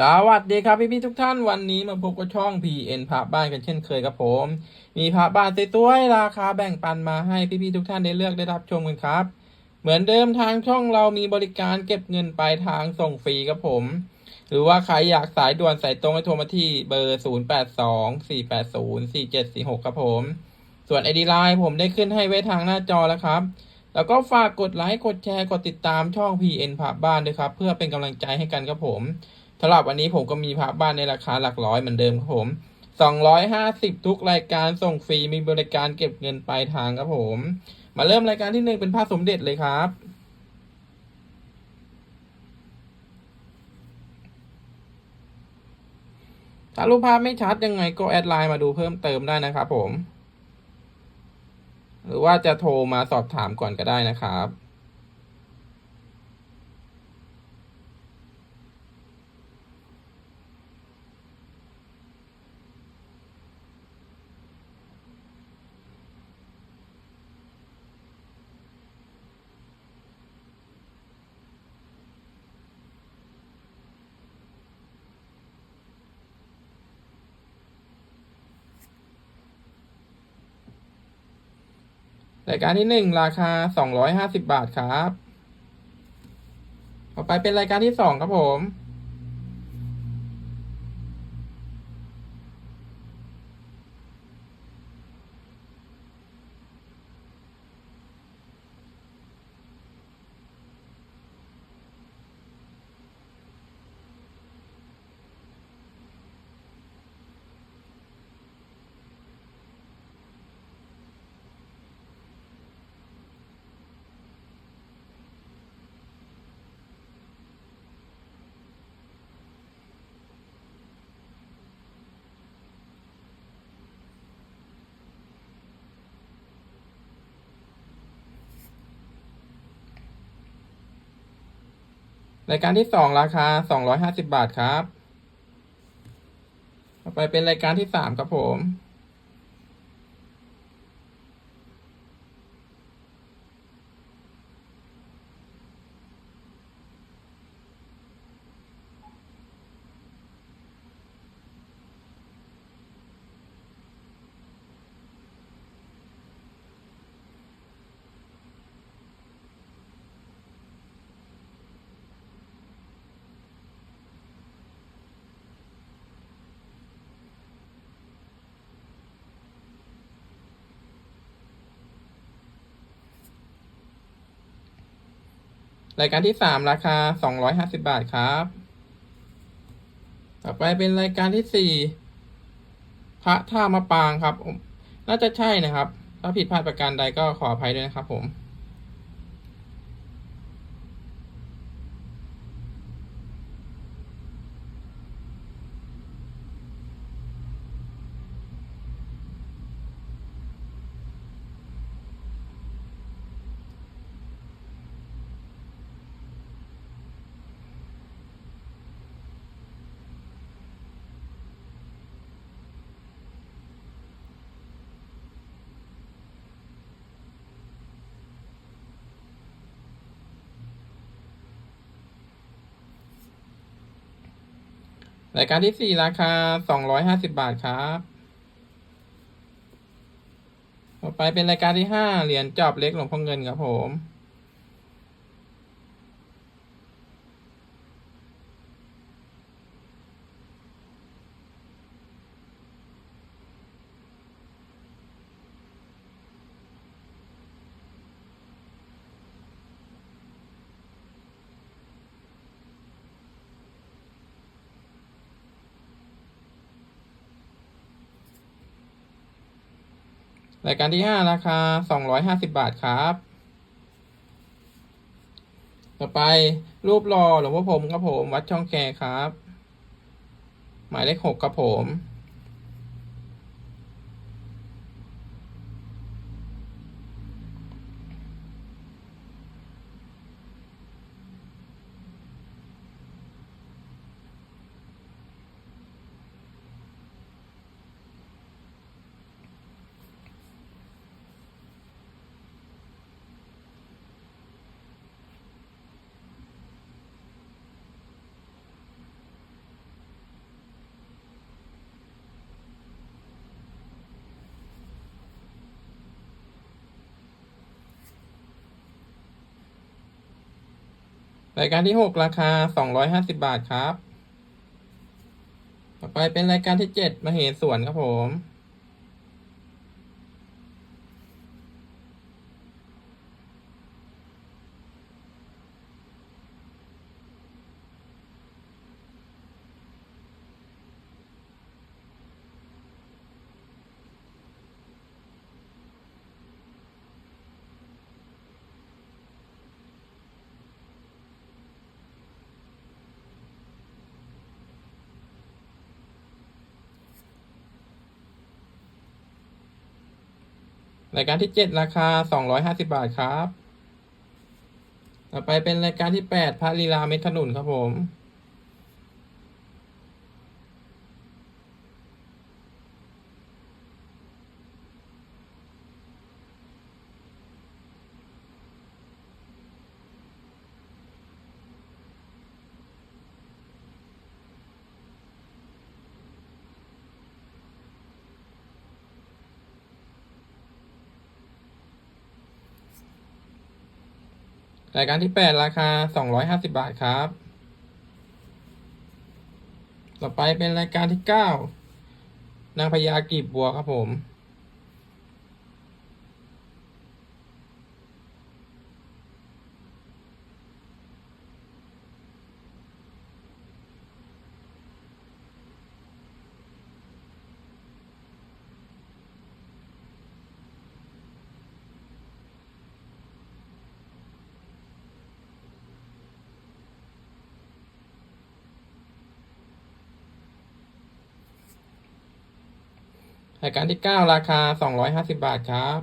สวัสดีครับพี่พี่ทุกท่านวันนี้มาพบกับช่อง PN พระบ้านกันเช่นเคยครับผม มีพระบ้านสวยๆราคาแบ่งปันมาให้พี่พี่ทุกท่านได้เลือกได้รับชมกันครับ เหมือนเดิมทางช่องเรามีบริการเก็บเงินปลายทางส่งฟรีครับผม หรือว่าใครอยากสายด่วนสายตรงให้โทรมาที่เบอร์ 0 8 2 4 8 0 4 7 4 6 ครับผม ส่วนไอดีไลน์ผมได้ขึ้นให้ไว้ทางหน้าจอแล้วครับแล้วก็ฝากกดไลค์กดแชร์กดติดตามช่อง PN พระบ้านด้วยครับ เพื่อเป็นกำลังใจให้กันครับผม สำหรับวันนี้ผมก็มีพระบ้านในราคาหลักร้อยเหมือนเดิมครับผม 250 ทุกรายการส่งฟรีมีบริการเก็บเงินปลายทางครับผม มาเริ่มรายการที่หนึ่งเป็นพระสมเด็จเลยครับถ้ารูปภาพไม่ชัดยังไงก็แอดไลน์มาดูเพิ่มเติมได้นะครับผม หรือว่าจะโทรมาสอบถามก่อนก็ได้นะครับ รายการที่หนึ่งราคาสองร้อยห้าสิบบาทครับ ต่อไปเป็นรายการที่สองครับผม รายการที่สองราคาสองร้อยห้าสิบบาทครับ ต่อไปเป็นรายการที่สามครับผม รายการที่สามราคาสองร้อยห้าสิบาทครับ ต่อไปเป็นรายการที่สี่พระท่ามะปางครับ น่าจะใช่นะครับ ถ้าผิดพลาดประการใดก็ขออภัยด้วยนะครับผม รายการที่สี่ราคาสองร้อยห้าสิบาทครับต่อไปเป็นรายการที่ห้าเหรียญจอบเล็กหลวงพ่อเงินครับผม รายการที่ห้าราคาสองร้อยห้าสิบาทครับ ต่อไปรูปรอหลวงพ่อผมครับผม วัดช่องแคครับ หมายเลขหกครับผม ร รายการที่หกราคาสองร้อยห้าสิบาทครับ ต่อไปเป็นรายการที่เจ็ดมาเหสวนครับผม รายการที่เจ็ดราคาสองร้อยห้าสิบาทครับ ต่อไปเป็นรายการที่แปดพระลีลาเม็ดขนุนครับผม รายการที่แปดราคาสองร้อยห้าสิบาทครับ ต่อไปเป็นรายการที่เก้านางพญากีบบัวครับผม รายการที่เก้าราคาสองร้อยห้าสิบาทครับ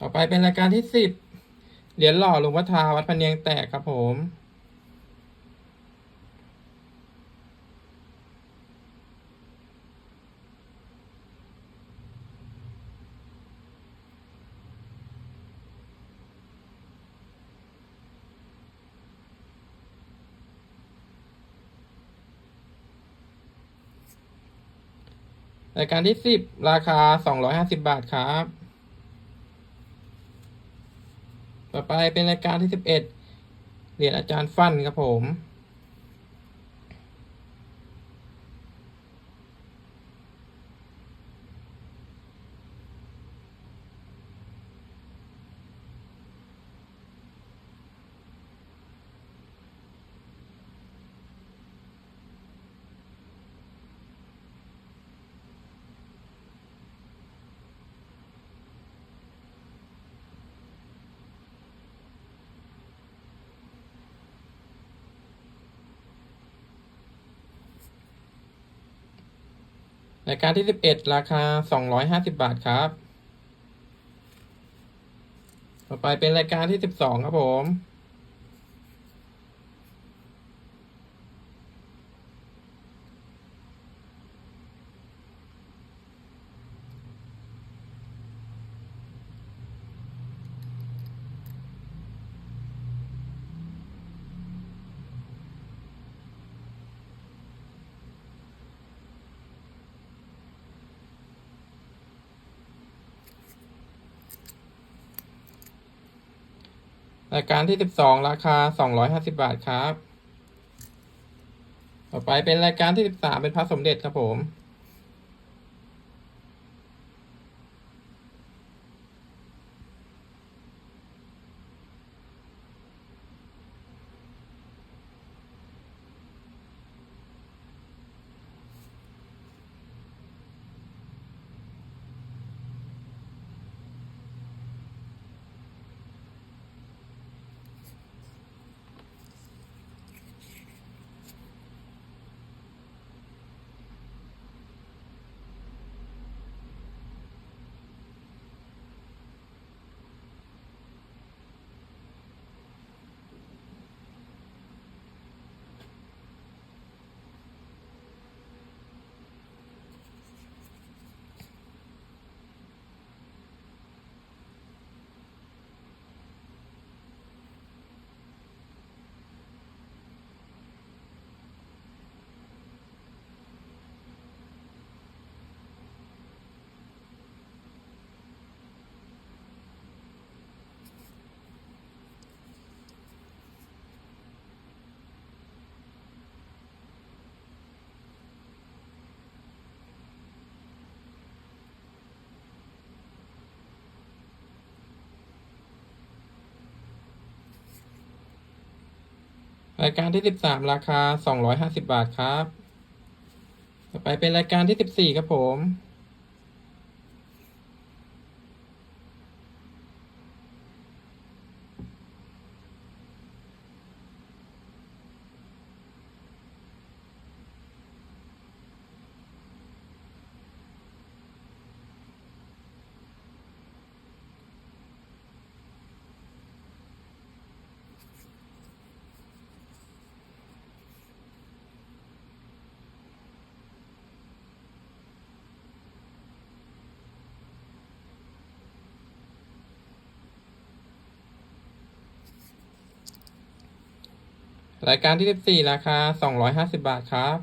ต่อไปเป็นรายการที่สิบเหรียญหล่อหลวงพ่อทาวัดพเนียงแตกครับผม รายการที่สิบราคาสองร้อยห้าสิบาทครับ ต่อไปเป็นรายการที่สิบเอ็ดเหรียญอาจารย์ฟันครับผม รายการที่สิบเอ็ดราคาสองร้อยห้าสิบาทครับ ต่อไปเป็นรายการที่สิบสองครับผม รายการที่สิบสองราคาสองร้อยห้าสิบาทครับ ต่อไปเป็นรายการที่สิบสามเป็นพระสมเด็จครับผม รายการที่สิบสามราคาสองร้อยห้าสิบบาทครับ ต่อไปเป็นรายการที่สิบสี่ครับผม รายการที่สิบสี่ราคาสองร้อยห้าสิบบาทครับ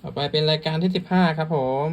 ต่อไปเป็นรายการที่สิบห้าครับผม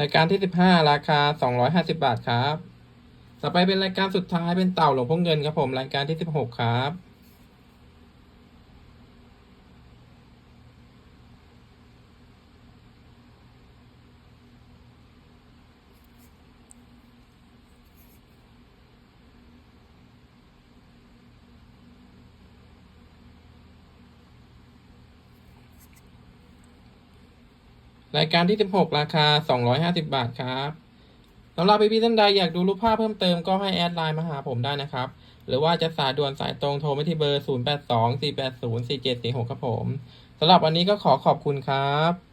รายการที่สิบห้าราคาสองร้อยห้าสิบาทครับ ต่อไปเป็นรายการสุดท้ายเป็นเต่าหลวงพ่อเงินครับผมรายการที่สิบหกครับ รายการที่สิบหกราคาสองร้อยห้าสิบาทครับสำหรับพี่ๆท่านใดอยากดูรูปภาพเพิ่มเติมก็ให้แอดไลน์มาหาผมได้นะครับ หรือว่าจะสายด่วนสายตรงโทรไปที่เบอร์ 0 8 2 4 8 0 4 7 4 6 ครับผมสำหรับวันนี้ก็ขอขอบคุณครับ